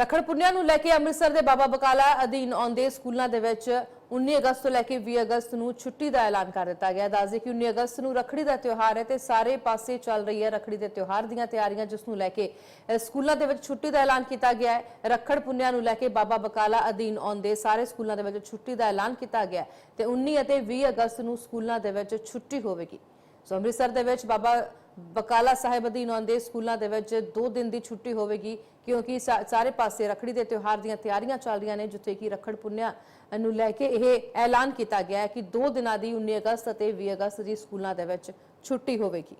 ਰੱਖੜ ਪੁੰਨਿਆ ਨੂੰ ਲੈ ਕੇ ਅੰਮ੍ਰਿਤਸਰ ਦੇ ਬਾਬਾ ਬਕਾਲਾ ਅਧੀਨ ਆਉਂਦੇ ਸਕੂਲਾਂ ਦੇ ਵਿੱਚ 19 ਅਗਸਤ ਤੋਂ ਲੈ ਕੇ 20 ਅਗਸਤ ਨੂੰ ਛੁੱਟੀ ਦਾ ਐਲਾਨ ਕਰ ਦਿੱਤਾ ਗਿਆ। ਦੱਸਦੇ ਕਿ 19 ਅਗਸਤ ਨੂੰ ਰੱਖੜੀ ਦਾ ਤਿਉਹਾਰ ਹੈ ਤੇ ਸਾਰੇ ਪਾਸੇ ਚੱਲ ਰਹੀ ਹੈ ਰੱਖੜੀ ਦੇ ਤਿਉਹਾਰ ਦੀਆਂ ਤਿਆਰੀਆਂ, ਜਿਸ ਨੂੰ ਲੈ ਕੇ ਸਕੂਲਾਂ ਦੇ ਵਿੱਚ ਛੁੱਟੀ ਦਾ ਐਲਾਨ ਕੀਤਾ ਗਿਆ ਹੈ। ਰੱਖੜ ਪੁੰਨਿਆ ਨੂੰ ਲੈ ਕੇ ਬਾਬਾ ਬਕਾਲਾ ਅਧੀਨ ਆਉਂਦੇ ਸਾਰੇ ਸਕੂਲਾਂ ਦੇ ਵਿੱਚ ਛੁੱਟੀ ਦਾ ਐਲਾਨ ਕੀਤਾ ਗਿਆ ਹੈ ਤੇ 19 ਅਤੇ 20 ਅਗਸਤ ਨੂੰ ਸਕੂਲਾਂ ਦੇ ਵਿੱਚ ਛੁੱਟੀ ਹੋਵੇਗੀ। ਸੋ ਅੰਮ੍ਰਿਤਸਰ ਦੇ ਵਿੱਚ ਬਾਬਾ ਬਕਾਲਾ ਸਾਹਿਬ ਅਧੀਨ ਆਉਂਦੇ ਸਕੂਲਾਂ ਦੇ ਵਿੱਚ 2 ਦਿਨ ਦੀ ਛੁੱਟੀ ਹੋਵੇਗੀ, ਕਿਉਂਕਿ ਸਾ- ਸਾਰੇ ਪਾਸੇ ਰੱਖੜੀ ਦੇ ਤਿਉਹਾਰ ਦੀਆਂ ਤਿਆਰੀਆਂ ਚੱਲ ਰਹੀਆਂ ਨੇ, ਜਿੱਥੇ ਕਿ ਰੱਖੜ ਪੁੰਨਿਆ ਨੂੰ ਲੈ ਕੇ ਇਹ ਐਲਾਨ ਕੀਤਾ ਗਿਆ ਹੈ ਕਿ 2 ਦਿਨਾਂ ਦੀ 19 ਅਗਸਤ ਅਤੇ 20 ਅਗਸਤ ਦੀ ਸਕੂਲਾਂ ਦੇ ਵਿੱਚ ਛੁੱਟੀ ਹੋਵੇਗੀ।